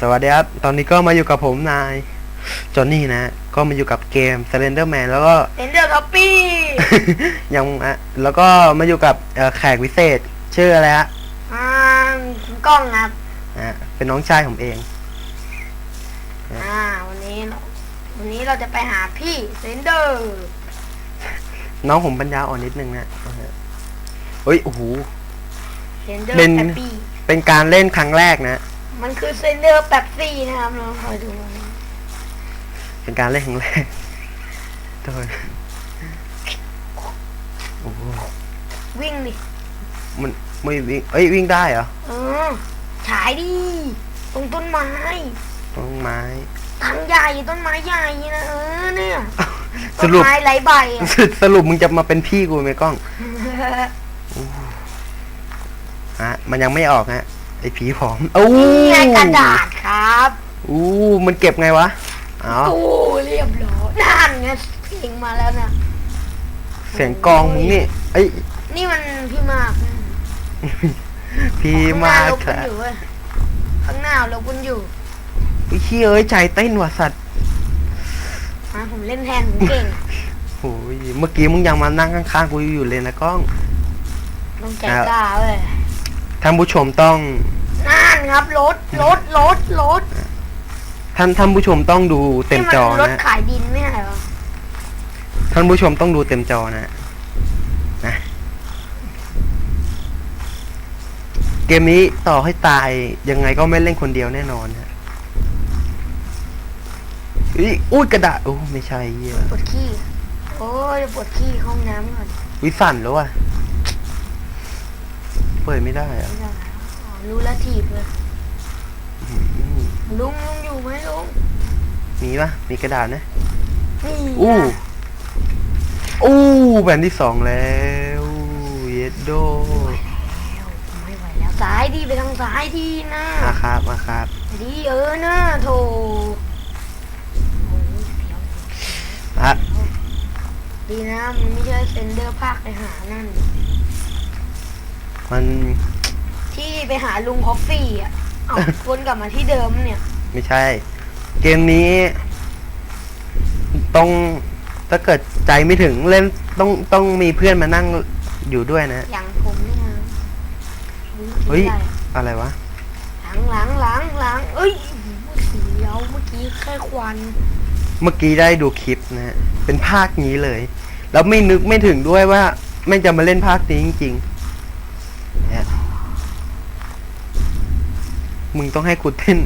ครับสวัสดีครับ ตอนนี้ก็มาอยู่กับผมนาย จอห์นนี่นะ ก็มาอยู่กับเกม Slenderman แล้วก็เซนเดอร์ท็อปปี้ยังอะแล้วก็มาอยู่กับเอ่อแขกพิเศษ ชื่ออะไรฮะอ่าคุณกล้องครับ อะเป็นน้องชายผมเอง อ่า วันนี้เราวันนี้เราจะไปหาพี่เซนเดอร์ น้องผมปัญญาอ่อนนิดนึงนะเฮ้ยโอ้โห เซนเดอร์เล่นแปปปี้เป็นการเล่นครั้งแรกนะ มันคือเซนเดอร์แปปซี่นะครับเราคอยดูมันเป็นการเล่นครั้งแรกโดยโอ้โหวิ่งดิมันไม่วิ่งเอ้ยวิ่งได้เหรอเออฉายดิตรงต้นไม้ต้นไม้ทางใหญ่ต้นไม้ใหญ่นะเออเนี่ยสต้นรุปไม้ไรใบอะสรุปมึงจะมาเป็นพี่กูไหมกล้องฮะมันยังไม่ออกฮะ ไอผีผอมอู้นี่ไงกระดาษครับอู้มันเก็บไงวะอ๋อตู้เรียบร้อยนั่นไงเพลงมาแล้วนะเสียงกลองมึงนี่เอ้ยนี่มันพี่มากนะพี่ข้งหมาน้กลบคคุณรับอยู่เว้ยข้างหน้าลบคุณอยู่ไอ้เชี่ยเอ้ยใจเต้นว่ะสัตว์อะผมเล่นแทนผมเก่งโอ้ยเมื่อกี้มึงยังมานั่งข้างๆกูอยู่เลยนะกล้อง ต้องใจกล้าเว้ย ท่านผู้ชมต้องนั่นครับรถรถรถรถท่านท่านผู้ชมต้องดูเต็มจอนี่มันรถนะขายดินไม่ใช่เหรอท่านผู้ชมต้องดูเต็มจอนะนะเกมนี้ต่อให้ตายยังไงก็ไม่เล่นคนเดียวแน่นอนฮะอุ๊ยอุ้ยกระดาษโอ้ไม่ใช่เหี้ยปวดขี้โอ้ยปวดขี้เข้าห้องน้ำก่อนวิสั่นแล้วอะ เปิดไม่ได้อะไม่ได้อ๋อรู้แล้วถีบเลยอืมลุงลุงอยู่ไหมลุงมีปะมีกระดาษนะนี่อู้นะอู้แผ่นที่สองแล้วเยดโดแล้วไม่ไหวแล้วซ้ายดีไปทางซ้ายดีนะมาครับมาครับดีเออนะโถโอ้ยเดี๋ยวฮะดีนะมันไม่ใช่เซนเดอร์ภาคไปหานั่น มันที่ไปหาลุงคอฟฟี่อะเอาวนกลับมาที่เดิมเนี่ยไม่ใช่ เกมนี้ ต้องถ้าเกิดใจไม่ถึงเล่นต้องต้องมีเพื่อนมานั่งอยู่ด้วยนะ อย่างผมเนี่ยนะเฮ้ยได้อะไรวะหลังหลังหลังหลังเอ้ยเสียวเมื่อกี้แค่ควัน เมื่อกี้ได้ดูคลิปนะฮะเป็นภาคนี้เลย แล้วไม่นึกไม่ถึงด้วยว่าไม่งจะมาเล่นภาคนี้จริง ๆเนี่ย มึงต้องให้กูเต้น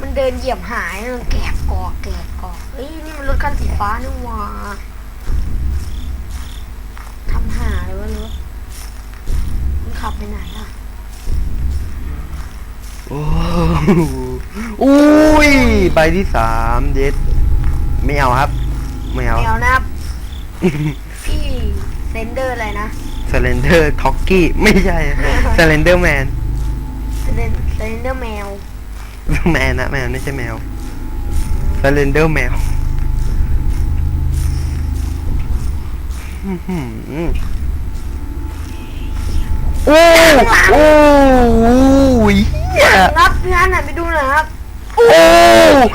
มันเดินเหยียบหายมันแกบกอกแกบกอกเอ้ยนี่มันรถคันสีฟ้านี่หว่าทำหาเลยวะรถมันขับไปไหนอะโอ้โหอุ้ยใบที่สามเย็ดไม่เอาครับ ไม่เอา แมวนะครับ พี่เซนเดอร์อะไรนะสเลนเดอร์ท็อกกี้ไม่ใช่สเลนเดอร์แมนเซน เซนเดอร์แมวแมนนะแมนไม่ใช่แมวสเลนเดอร์แมวอื้อหือโอ้โอ้โอ้ยเหี้ยครับพี่ฮันหันไปดูหน่อยครับโอ้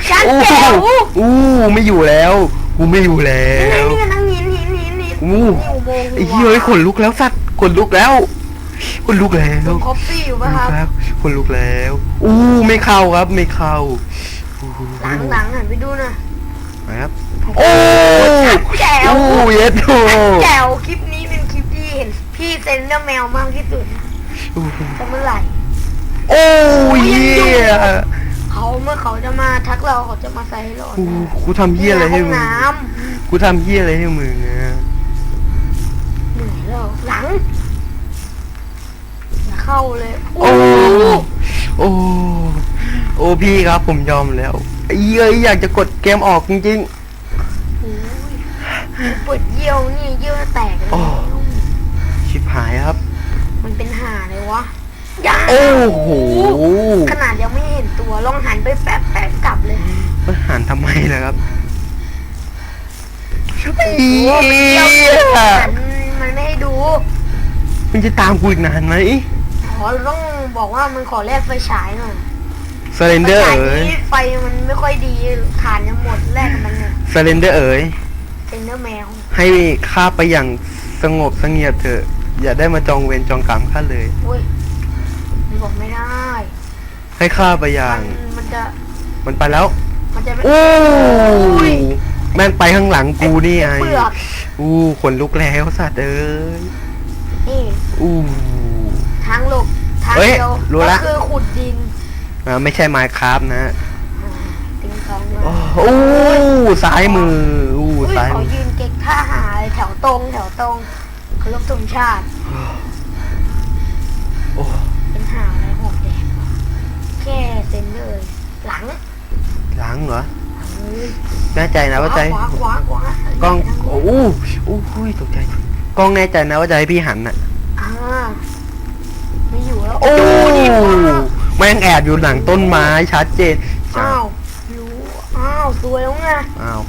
ชัดแจ๋วโอ้ไม่อยู่แล้วกูไม่อยู่แล้นี่ไงวนี่ไงนั่งหินหินหินหินอู้นี่อุโมงค์ไอ้เหี้ยเฮ้ยขนลุกแล้วสัตว์ขนลุกแล้ว ขนลุกแล้วลุงคอฟฟี่อยู่ขป่ะนคลุรับกแล้วขนลุกแล้ว อู้ไม่เข้าครับไม่เข้าอู้หลังหลังหันไปดูหน่อยนะครับโอ้แจ๋วโอ้เย็ดโอ้แจ๋วคลิปนี้เป็นคลิปที่เห็นพี่เซนเดอร์แมวมากที่สุดจะเมื่อไหร่โอ้ยเหี้ยเขาเมื่อเขาจะมาทักเราเขาจะมาใส่ให้เรากูกูทำเหี้ยอะไรให้ห้องมึงน้กูทำเหี้ยอะไรให้มึงอะำเหนื่อยแล้วหลังอย่า เข้าเลยโอ้ โอ้ โอ้พี่ครับผมยอมแล้วไอ้เหี้ยอยากจะกดเกมออกจริงโอ้ยปวดเยี่ยวนี่เยี่ยวจะแตกเลยโอ้ ๆ ชิบหายครับ มันเป็นห่าเลยวะยังโอ้โห ขนาดยังไม่เห็นตัวลองหันไปแป๊บแป๊บกลับเลยมันหันทำไมล่ะครับโอ้เหี้โหมันเยี่ยวยหันมันไม่ให้ดูมึงจะตามกูอีกนานไหม อ๋อเราต้องบอกว่ามันขอแลกไฟฉายหน่อยสสเลนเดอร์ไฟเอ๋ยนี้ไฟมันไม่ค่อยดีฐานยังหมดแรกกับมันเนี่ยสเลนเดอร์เอ๋ยเซนเนอร์แมวให้ข้าไปอย่างสงบเสงี่ยมเถอะ อย่าได้มาจองเวรจองกรรมข้าเลย อุ้ยมันบอกไม่ได้ให้ข้าไปอย่ามังนมันจะมันไปแล้ว มันจะไม่ โอ้ยแม่งไปข้างหลังกูนี่ไงเปลือก อู้ขนลุกแล้วสัตว์เอ้ยนี่ อู้ ทางหลบทางเฮ้ยเดียวรู้ละ ก็คือขุดดินอ่าไม่ใช่ไมค์ครับนะอ่าติงทองด้วยโอ้อู้ซ้ายมืออู้อุ้ยซ้ายขอมือยืนเก๊กท่าหาเลยแถวตรงแถวตรงเคารพธงชาติ โอ้เป็นหาอะไรหกแดงวะแค่เซนเลยหลังหลังเหรอเฮ้ยแน่ใจนะว่าใจขวาขวาขวากล้องโอ้อู้อู้หูยตกใจกล้องแน่ใจนะว่าจะให้พี่หันน่ะอ่า ไม่อยู่แล้วโอ้ดีมากแม่งแอบอยู่หลังต้นไม้ชัดเจนอ้าวรู้อ้าวสวยแล้วไงอ้าว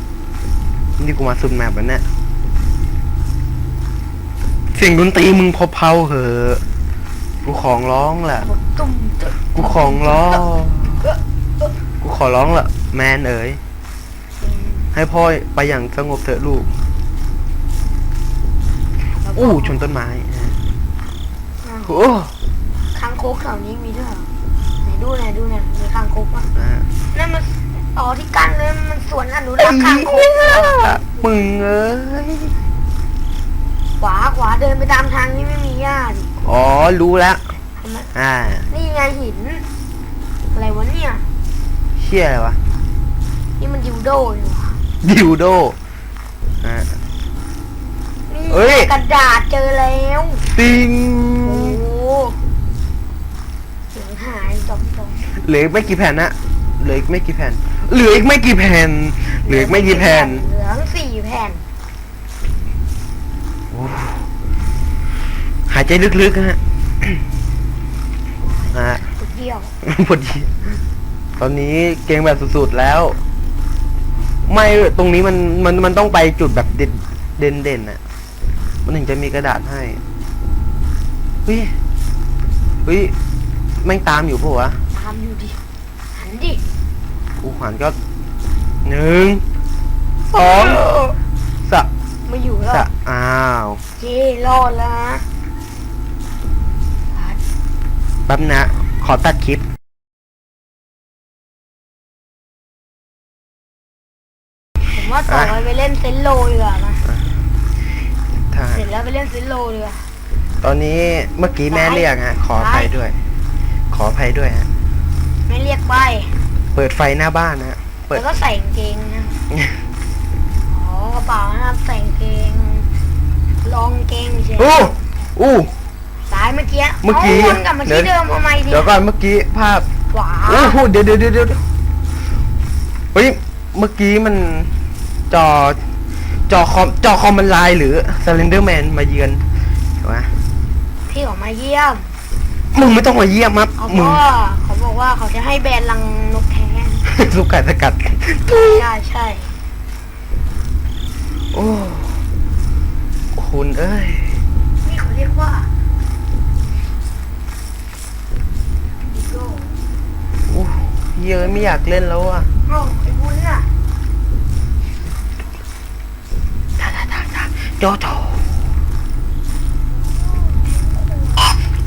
นี่กูมาสุดแมปแล้วเนี่ยเสียงดนตรีมึงพอเพาๆเหอะกูของร้องแหละหมดตุ่มตึ๊ดกูของร้องกูขอร้องละแมนเอ๋ยให้พ่อไปอย่างสงบเถอะลูกแล้วก็อู้ชนต้นไม้อะอ้าวโอ้ คางคกแถวนี้มีด้วยเหรอไหนดูไหนอยดูหน่อยมีคางคกปะอะนั่นมันอ๋อที่กั้นเลยมันสวนอนุรักษ์คางคกเหรอมึงเอ้ยขวาขวาเดินไปตามทางที่ไม่มีหญ้าดิอ๋อรู้แล้วเห็นไหมอ่านี่ไงหิน อะไรวะเนี่ยเชี่ยอะไรวะนี่มันดิวโดนี่หว่าดิวโดอ่านี่เอ้ย กระดาษเจอแล้ว ติง โอ้โหเสียงหายจอมจอม เหลืออีกไม่กี่แผ่นนะเหลืออีกไม่กี่แผ่นเหลืออีกไม่กี่แผ่นเหลืออีกไม่กี่แผ่นเหลืองสี่แผ่นโอ้หายใจลึกๆนะฮะอ่าสุดเดียวพอดีตอนนี้เกมแบบสุดๆแล้ว ไม่ตรงนี้มันมันมันต้องไปจุดแบบเด่นเด่นเด่นๆน่ะ มันถึงจะมีกระดาษให้เฮ้ยเฮ้ยแม่งตามอยู่ปะวะ ตามอยู่ดิหันดิกูหันก็หนึ่งสองสะไมาอยู่แล้วสะอ้าวเย่รอดแล้วนะแป๊บนะ ขอตัดคลิปผมว่าต่อไปไปเล่นเซนโลดีกว่านะถ้าเสร็จแล้วไปเล่นเซนโลดีกว่าตอนนี้เมื่อกี้แม่ซ้ายเรียกฮะ ขออภัยซ้ายด้วย ขออภัยด้วยฮะ ไม่เรียกไปเปิดไฟหน้าบ้านนะฮะเปิด แล้วก็ใส่กางเกงนะอ๋อกระเป๋านะครับใส่กางเกงลองกางเกงเฉยอู้อู้ สายเมื่อกี้เมื่อกี้าวนกลับมาที่เดิมทำไมดิเดี๋ยวก่อนเมื่อกี้ภาพขวาโอ้โหเดี๋ยวเดี๋ยวเดี๋ยวเดี๋ยวเฮ้ยเมื่อกี้มันจอจอคอมจอคอมมันลายหรือ Slender Man มาเยือนใช่ไหมที่ออกมาเยี่ยมมึงไม่ต้องมาเยี่ยมครับเขาบมึองกว่าเขา บอกว่าเขาจะให้แบรนด์ลังนกแท้ลูกไก่สกัด ใช่ใช่โอ้ คุณเอ้ย นี่เขาเรียกว่าดิโก้โอ้เยอะไม่อยากเล่นแล้วอะเอ้าไอ้บุญน่ะท่าท่าท่าท่าโจโจ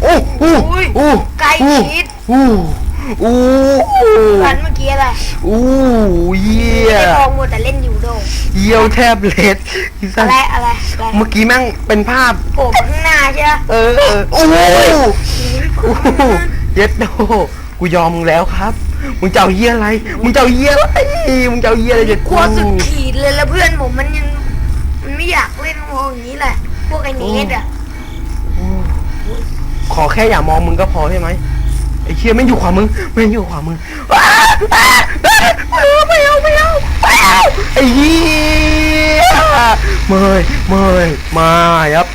โอ้โอ้โอ้ไก่โอ้ชีสโอ้โอ้กันเมื่อกี้อะไรโอ้เยี่ยไม่ได้มองหมดแต่เล่นยูโดเยี่ยวแทบเล็ดพี่สัอะนไรอะไรอะไรเมื่อกี้แม่งเป็นภาพ โผล่มาข้างหน้าใช่ไหมเออเออโอ้โหโอ้โหเย็ดโดกูยอมมึงแล้วครับ มึงจะเอาเยี่ยอะไร มึงจะเอาเยี่ยอะไร มึงจะเอาเยี่ยอะไรเด็ดกลัวสุดขีดเลยแล้วเพื่อนผมมันยังมันไม่อยากเล่นมองอย่างนี้แหละ พวกไอ้เนสอะขอแค่อย่ามองมึงก็พอใช่ไหม ไอ้เชี่ยไม่งอยู่ขวามึงไม่งอยู่ขวามึงอ้าอ้าอ้าไม่เอาไม่เอาไม่เอาไอ้เหี้ยไม่ไม่ไม่ครับ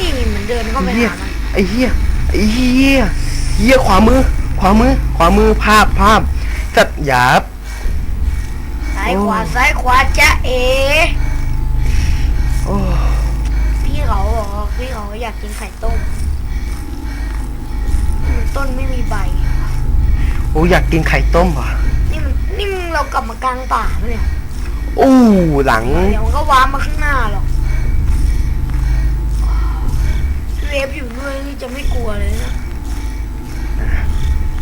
นี่มันเดินเข้าไอ้ไปเหี้ยหามันไอ้เหี้ยไอ้เหี้ยเหี้ยขวามือ ขวามือ ขวามือภาพภาพจัดหยาบซ้ายขวาซ้ายขวาจ้าเอ โอ้ พี่เขาบอกพี่เขาอยากกินไข่ต้มอืม ต้นไม่มีใบ โอ้อยากกินไข่ต้มว่ะนี่มันนี่มึงเรากลับมากลางป่าปะเนี่ย อู้หลัง เดี๋ยวมันก็ว้าร์ปมาข้างหน้าหรอกเวฟอยู่ด้วยนี่จะไม่กลัวเลยนะ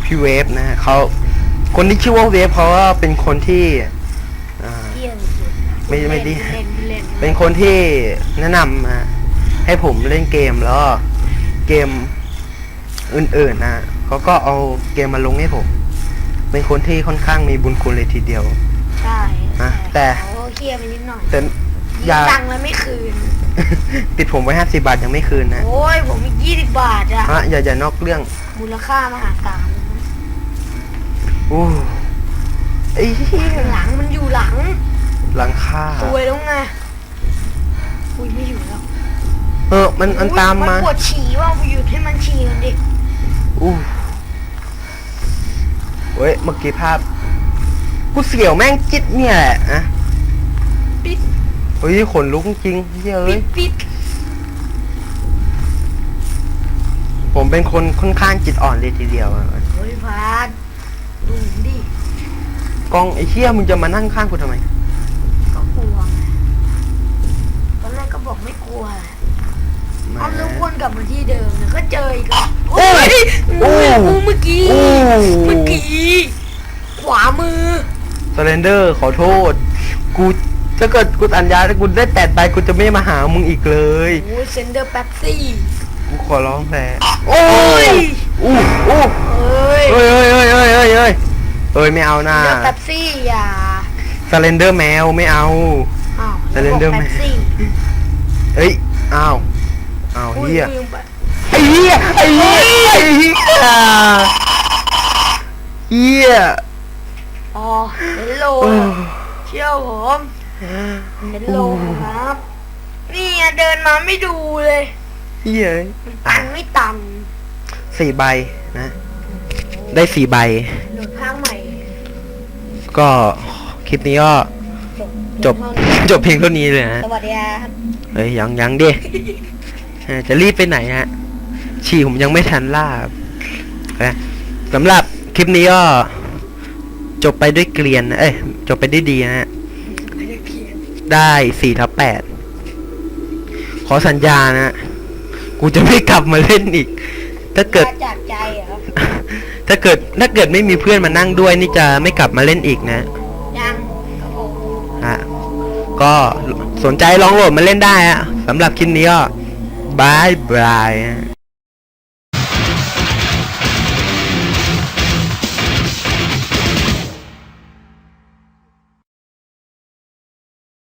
พี่เวฟนะฮะเขาคนที่ชื่อว่าเวฟเขาก็เป็นคนที่อ่า เที่ยงสุดไม่ไม่ดี เล่นเล่นเป็นคนที่แนะนำมาให้ผมเล่นเกมแล้วก็เกม อื่นๆนะเขาก็เอาเกมมาลงให้ผม เป็นคนที่ค่อนข้างมีบุญคุณเลยทีเดียว ใช่อะแต่เขาก็เคลียร์ไปนิดหน่อยแต่ยือย่ามตังค์แล้วไม่คืน ติดผมไว้ห้าสิบาทยังไม่คืนนะ โอ้ยผมมียี่สิบบาทอะฮะอย่าอย่านอกเรื่อง มูลค่ามหาศาลเลยนะอู้ไอ้เหี้ยหลังมันอยู่หลัง หลังคาซวยแล้วไง อุ้ยไม่อยู่แล้ว เออ มันมันอุ๊ยตามมานปวดฉี่ว่ะกูหยุดให้มันฉี่กันดิ อู้เว้ย เมื่อกี้ภาพ กูเสียวแม่งจิตเนี่ยแหละนะปิดเฮ้ยขนลุกจริงเฮ้ยปิเอ้ย ดปิดผมเป็นคนค่อนข้างจิตอ่อนเลยทีเดียวอะโอ้ยพาดดูดิกล้องไอ้เชี่ยมึงจะมานั่งข้างกูทำไม ก็กลัวไงตอนแรกก็บอกไม่กลัวแหละแหม เอาแล้ววนกลับมาที่เดิมเนี่ยก็เจออีกแล้วโอ้ยโอ้ยโอ้เมื่อกี้โอ้ เมื่อกี้ขวามือสเลนเดอร์ขอโทษ กูถ้าเกิดกูสัญญาถ้ากูได้แปดใบกูจะไม่มาหามึงอีกเลย โอ้ยเซนเดอร์แป๊บซี่กูขอร้องแต่โอ้ยอู้อู้เอ้ยเอ้ยเอ้ยเอ้ยเอ้ยเอ้ยเอ้ยเอ้ยไม่เอาเซนะนเดอร์แป๊บซี่อย่าสเลนเดอร์แมวไม่เอา อ้าว Slender แป๊บซี่เอ้ยอ้าว อ้าวอุ้ยเฮียลืมไปไอ้เฮียไอ้เฮียไอ้เฮียเฮียอ๋อเฮลโลโอ้เชี่ยวผมเฮลโลครับ นี่ไงเดินมาไม่ดูเลยเฮียตังค์ไม่ตันสี่ใบนะ ได้สี่ใบโหลดภาคใหม่ ก็คลิปนี้ก็จบเท่านี้จบเพียงเท่านี้เลยนะ สวัสดีครับ เฮ้ยยังยังดิเออ จะรีบไปไหนฮะ ฉี่ผมยังไม่ทันลาบนะสำหรับคลิปนี้ก็จบไปด้วยเกลียนนะเอ้ย จบไปได้ดีนะฮะไม่ได้เขียนได้สี่ทับแปด ขอสัญญานะ กูจะไม่กลับมาเล่นอีก ถ้าเกิดมาจากใจเหรอ ถ้าเกิด ถ้าเกิดไม่มีเพื่อนมานั่งด้วยนี่จะไม่กลับมาเล่นอีกนะ ยังครับผมฮะก็สนใจลองโหลดมาเล่นได้ฮะสำหรับคลิปนี้ก็ Bye, Brian.